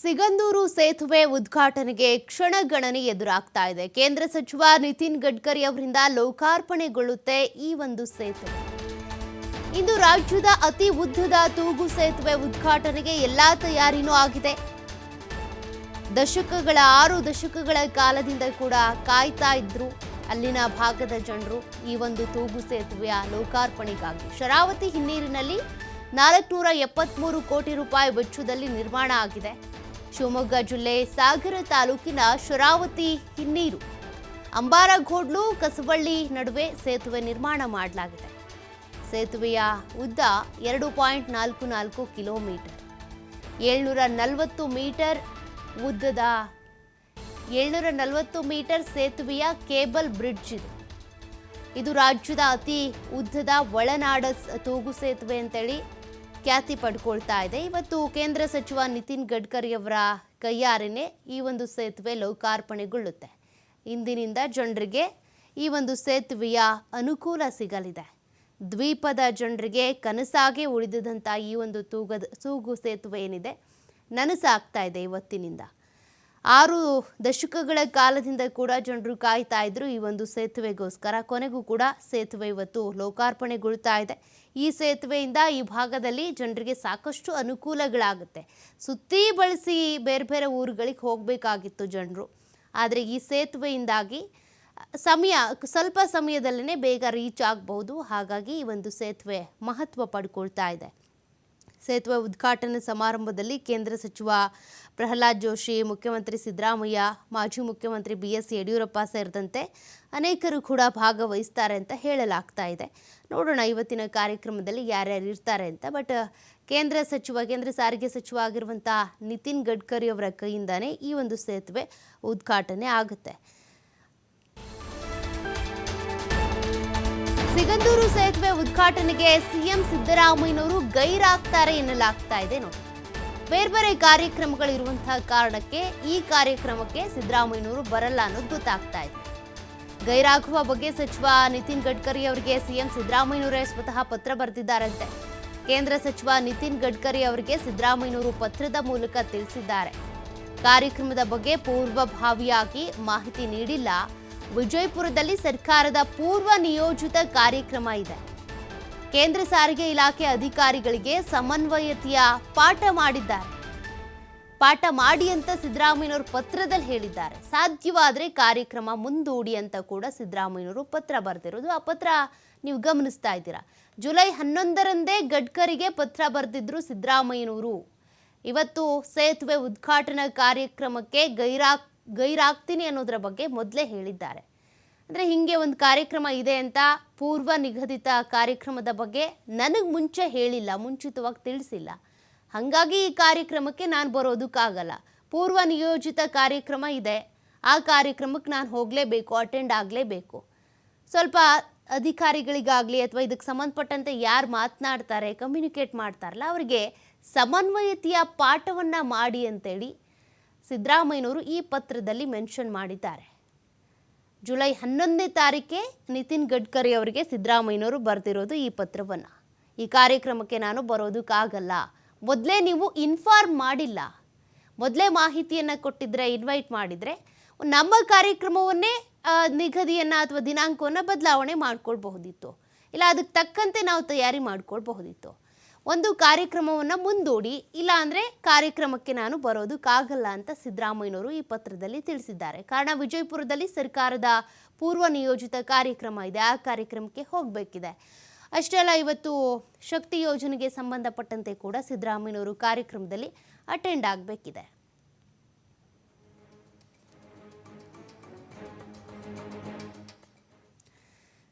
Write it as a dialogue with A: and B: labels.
A: ಸಿಗಂದೂರು ಸೇತುವೆ ಉದ್ಘಾಟನೆಗೆ ಕ್ಷಣಗಣನೆ ಎದುರಾಗ್ತಾ ಇದೆ. ಕೇಂದ್ರ ಸಚಿವ ನಿತಿನ್ ಗಡ್ಕರಿ ಅವರಿಂದ ಲೋಕಾರ್ಪಣೆಗೊಳ್ಳುತ್ತೆ ಈ ಒಂದು ಸೇತುವೆ. ಇಂದು ರಾಜ್ಯದ ಅತಿ ಉದ್ದದ ತೂಗು ಸೇತುವೆ ಉದ್ಘಾಟನೆಗೆ ಎಲ್ಲಾ ತಯಾರಿನೂ ಆಗಿದೆ. ದಶಕಗಳ, ಆರು ದಶಕಗಳ ಕಾಲದಿಂದ ಕೂಡ ಕಾಯ್ತಾ ಇದ್ರು ಅಲ್ಲಿನ ಭಾಗದ ಜನರು. ಈ ಒಂದು ತೂಗು ಸೇತುವೆಯ ಲೋಕಾರ್ಪಣೆಗಾಗಿ ಶರಾವತಿ ಹಿನ್ನೀರಿನಲ್ಲಿ ನಾಲ್ಕುನೂರ ಎಪ್ಪತ್ಮೂರು ಕೋಟಿ ರೂಪಾಯಿ ವೆಚ್ಚದಲ್ಲಿ ನಿರ್ಮಾಣ ಆಗಿದೆ. ಶಿವಮೊಗ್ಗ ಜಿಲ್ಲೆ ಸಾಗರ ತಾಲೂಕಿನ ಶರಾವತಿ ಹಿನ್ನೀರು. ಅಂಬಾರಗೋಡ್ಲು ಕಸವಳ್ಳಿ ನಡುವೆ ಸೇತುವೆ ನಿರ್ಮಾಣ ಮಾಡಲಾಗಿದೆ. ಸೇತುವೆಯ ಉದ್ದ ಎರಡು ಪಾಯಿಂಟ್ ನಾಲ್ಕು ನಾಲ್ಕು ಕಿಲೋಮೀಟರ್. ಏಳ್ನೂರ ನಲವತ್ತು ಮೀಟರ್ ಉದ್ದದ, ಏಳ್ನೂರ ನಲವತ್ತು ಮೀಟರ್ ಸೇತುವೆಯ ಕೇಬಲ್ ಬ್ರಿಡ್ಜ್ ಇದು. ಇದು ರಾಜ್ಯದ ಅತಿ ಉದ್ದದ ಒಳನಾಡ ತೂಗು ಸೇತುವೆ ಅಂತೇಳಿ ಖ್ಯಾತಿ ಪಡ್ಕೊಳ್ತಾ ಇದೆ. ಇವತ್ತು ಕೇಂದ್ರ ಸಚಿವ ನಿತಿನ್ ಗಡ್ಕರಿ ಅವರ ಕೈಯಾರೆನೆ ಈ ಒಂದು ಸೇತುವೆ ಲೋಕಾರ್ಪಣೆಗೊಳ್ಳುತ್ತೆ. ಇಂದಿನಿಂದ ಜನರಿಗೆ ಈ ಒಂದು ಸೇತುವೆಯ ಅನುಕೂಲ ಸಿಗಲಿದೆ. ದ್ವೀಪದ ಜನರಿಗೆ ಕನಸಾಗೆ ಉಳಿದಿದಂಥ ಈ ಒಂದು ತೂಗದ, ತೂಗು ಸೇತುವೆ ಏನಿದೆ, ನನಸಾಗ್ತಾ ಇದೆ ಇವತ್ತಿನಿಂದ. ಆರು ದಶಕಗಳ ಕಾಲದಿಂದ ಕೂಡ ಜನರು ಕಾಯ್ತಾ ಇದ್ರು ಈ ಒಂದು ಸೇತುವೆಗೋಸ್ಕರ. ಕೊನೆಗೂ ಕೂಡ ಸೇತುವೆ ಇವತ್ತು ಲೋಕಾರ್ಪಣೆಗೊಳ್ತಾ ಇದೆ. ಈ ಸೇತುವೆಯಿಂದ ಈ ಭಾಗದಲ್ಲಿ ಜನರಿಗೆ ಸಾಕಷ್ಟು ಅನುಕೂಲಗಳಾಗುತ್ತೆ. ಸುತ್ತಿ ಬಳಸಿ ಬೇರೆ ಬೇರೆ ಊರುಗಳಿಗೆ ಹೋಗಬೇಕಾಗಿತ್ತು ಜನರು. ಆದರೆ ಈ ಸೇತುವೆಯಿಂದಾಗಿ ಸಮಯ, ಸ್ವಲ್ಪ ಸಮಯದಲ್ಲೇ ಬೇಗ ರೀಚ್ ಆಗಬಹುದು. ಹಾಗಾಗಿ ಈ ಒಂದು ಸೇತುವೆ ಮಹತ್ವ ಪಡ್ಕೊಳ್ತಾ ಇದೆ. ಸೇತುವೆ ಉದ್ಘಾಟನೆ ಸಮಾರಂಭದಲ್ಲಿ ಕೇಂದ್ರ ಸಚಿವ ಪ್ರಹ್ಲಾದ್ ಜೋಶಿ, ಮುಖ್ಯಮಂತ್ರಿ ಸಿದ್ದರಾಮಯ್ಯ, ಮಾಜಿ ಮುಖ್ಯಮಂತ್ರಿ ಬಿ ಎಸ್ ಯಡಿಯೂರಪ್ಪ ಸೇರಿದಂತೆ ಅನೇಕರು ಕೂಡ ಭಾಗವಹಿಸ್ತಾರೆ ಅಂತ ಹೇಳಲಾಗ್ತಾ ಇದೆ. ನೋಡೋಣ, ಇವತ್ತಿನ ಕಾರ್ಯಕ್ರಮದಲ್ಲಿ ಯಾರ್ಯಾರು ಇರ್ತಾರೆ ಅಂತ. ಬಟ್ ಕೇಂದ್ರ ಸಚಿವ, ಕೇಂದ್ರ ಸಾರಿಗೆ ಸಚಿವ ಆಗಿರುವಂಥ ನಿತಿನ್ ಗಡ್ಕರಿ ಅವರ ಕೈಯಿಂದಾನೇ ಈ ಒಂದು ಸೇತುವೆ ಉದ್ಘಾಟನೆ ಆಗುತ್ತೆ. ಸಿಗಂದೂರು ಸೇತುವೆ ಉದ್ಘಾಟನೆಗೆ ಸಿಎಂ ಸಿದ್ದರಾಮಯ್ಯನವರು ಗೈರಾಗ್ತಾರೆ ಎನ್ನಲಾಗ್ತಾ ಇದೆ ನೋಡಿ. ಬೇರೆ ಬೇರೆ ಕಾರ್ಯಕ್ರಮಗಳು ಇರುವಂತಹ ಕಾರಣಕ್ಕೆ ಈ ಕಾರ್ಯಕ್ರಮಕ್ಕೆ ಸಿದ್ದರಾಮಯ್ಯನವರು ಬರಲ್ಲ ಅನ್ನೋದು ಗೊತ್ತಾಗ್ತಾ ಇದೆ. ಗೈರಾಗುವ ಬಗ್ಗೆ ಸಚಿವ ನಿತಿನ್ ಗಡ್ಕರಿ ಅವರಿಗೆ ಸಿಎಂ ಸಿದ್ದರಾಮಯ್ಯನವರೇ ಸ್ವತಃ ಪತ್ರ ಬರೆದಿದ್ದಾರಂತೆ. ಕೇಂದ್ರ ಸಚಿವ ನಿತಿನ್ ಗಡ್ಕರಿ ಅವರಿಗೆ ಸಿದ್ದರಾಮಯ್ಯನವರು ಪತ್ರದ ಮೂಲಕ ತಿಳಿಸಿದ್ದಾರೆ. ಕಾರ್ಯಕ್ರಮದ ಬಗ್ಗೆ ಪೂರ್ವಭಾವಿಯಾಗಿ ಮಾಹಿತಿ ನೀಡಿಲ್ಲ. ವಿಜಯಪುರದಲ್ಲಿ ಸರ್ಕಾರದ ಪೂರ್ವ ನಿಯೋಜಿತ ಕಾರ್ಯಕ್ರಮ ಇದೆ. ಕೇಂದ್ರ ಸಾರಿಗೆ ಇಲಾಖೆ ಅಧಿಕಾರಿಗಳಿಗೆ ಸಮನ್ವಯತೆಯ ಪಾಠ ಮಾಡಿದ್ದಾರೆ. ಪಾಠ ಮಾಡಿ ಅಂತ ಸಿದ್ದರಾಮಯ್ಯನವರು ಪತ್ರದಲ್ಲಿ ಹೇಳಿದ್ದಾರೆ. ಸಾಧ್ಯವಾದರೆ ಕಾರ್ಯಕ್ರಮ ಮುಂದೂಡಿ ಅಂತ ಕೂಡ ಸಿದ್ದರಾಮಯ್ಯನವರು ಪತ್ರ ಬರೆದಿರೋದು. ಆ ಪತ್ರ ನೀವು ಗಮನಿಸ್ತಾ ಇದ್ದೀರಾ? ಜುಲೈ ಹನ್ನೊಂದರಂದೇ ಗಡ್ಕರಿಗೆ ಪತ್ರ ಬರೆದಿದ್ರು ಸಿದ್ದರಾಮಯ್ಯನವರು. ಇವತ್ತು ಸೇತುವೆ ಉದ್ಘಾಟನಾ ಕಾರ್ಯಕ್ರಮಕ್ಕೆ ಗೈರಾಗ್ ಗೈರಾಗ್ತೀನಿ ಅನ್ನೋದರ ಬಗ್ಗೆ ಮೊದಲೇ ಹೇಳಿದ್ದಾರೆ. ಅಂದರೆ ಹಿಂಗೆ ಒಂದು ಕಾರ್ಯಕ್ರಮ ಇದೆ ಅಂತ ಪೂರ್ವ ನಿಗದಿತ ಕಾರ್ಯಕ್ರಮದ ಬಗ್ಗೆ ನನಗೆ ಮುಂಚೆ ಹೇಳಿಲ್ಲ, ಮುಂಚಿತವಾಗಿ ತಿಳಿಸಿಲ್ಲ. ಹಾಗಾಗಿ ಈ ಕಾರ್ಯಕ್ರಮಕ್ಕೆ ನಾನು ಬರೋದಕ್ಕಾಗಲ್ಲ. ಪೂರ್ವ ನಿಯೋಜಿತ ಕಾರ್ಯಕ್ರಮ ಇದೆ. ಆ ಕಾರ್ಯಕ್ರಮಕ್ಕೆ ನಾನು ಹೋಗಲೇಬೇಕು ಅಟೆಂಡ್ ಆಗಲೇಬೇಕು. ಸ್ವಲ್ಪ ಅಧಿಕಾರಿಗಳಿಗಾಗಲಿ ಅಥವಾ ಇದಕ್ಕೆ ಸಂಬಂಧಪಟ್ಟಂತೆ ಯಾರು ಮಾತನಾಡ್ತಾರೆ ಕಮ್ಯುನಿಕೇಟ್ ಮಾಡ್ತಾರಲ್ಲ, ಅವರಿಗೆ ಸಮನ್ವಯತೆಯ ಪಾಠವನ್ನು ಮಾಡಿ ಅಂತೇಳಿ ಸಿದ್ದರಾಮಯ್ಯನವರು ಈ ಪತ್ರದಲ್ಲಿ ಮೆನ್ಷನ್ ಮಾಡಿದ್ದಾರೆ. ಜುಲೈ ಹನ್ನೊಂದನೇ ತಾರೀಕೆ ನಿತಿನ್ ಗಡ್ಕರಿ ಅವರಿಗೆ ಸಿದ್ದರಾಮಯ್ಯನವರು ಬರೆದಿರೋದು ಈ ಪತ್ರವನ್ನು. ಈ ಕಾರ್ಯಕ್ರಮಕ್ಕೆ ನಾನು ಬರೋದಕ್ಕಾಗಲ್ಲ. ಮೊದಲೇ ನೀವು ಇನ್ಫಾರ್ಮ್ ಮಾಡಿಲ್ಲ. ಮೊದಲೇ ಮಾಹಿತಿಯನ್ನು ಕೊಟ್ಟಿದ್ರೆ, ಇನ್ವೈಟ್ ಮಾಡಿದರೆ ನಮ್ಮ ಕಾರ್ಯಕ್ರಮವನ್ನೇ ನಿಗದಿಯನ್ನು ಅಥವಾ ದಿನಾಂಕವನ್ನು ಬದಲಾವಣೆ ಮಾಡ್ಕೊಳ್ಬಹುದಿತ್ತು. ಇಲ್ಲ, ಅದಕ್ಕೆ ತಕ್ಕಂತೆ ನಾವು ತಯಾರಿ ಮಾಡ್ಕೊಳ್ಬಹುದಿತ್ತು. ಒಂದು ಕಾರ್ಯಕ್ರಮವನ್ನು ಮುಂದೂಡಿ, ಇಲ್ಲಾಂದರೆ ಕಾರ್ಯಕ್ರಮಕ್ಕೆ ನಾನು ಬರೋದಕ್ಕಾಗಲ್ಲ ಅಂತ ಸಿದ್ದರಾಮಯ್ಯನವರು ಈ ಪತ್ರದಲ್ಲಿ ತಿಳಿಸಿದ್ದಾರೆ. ಕಾರಣ ವಿಜಯಪುರದಲ್ಲಿ ಸರ್ಕಾರದ ಪೂರ್ವ ನಿಯೋಜಿತ ಕಾರ್ಯಕ್ರಮ ಇದೆ. ಆ ಕಾರ್ಯಕ್ರಮಕ್ಕೆ ಹೋಗಬೇಕಿದೆ. ಅಷ್ಟೇ ಅಲ್ಲ, ಇವತ್ತು ಶಕ್ತಿ ಯೋಜನೆಗೆ ಸಂಬಂಧಪಟ್ಟಂತೆ ಕೂಡ ಸಿದ್ದರಾಮಯ್ಯನವರು ಕಾರ್ಯಕ್ರಮದಲ್ಲಿ ಅಟೆಂಡ್ ಆಗಬೇಕಿದೆ.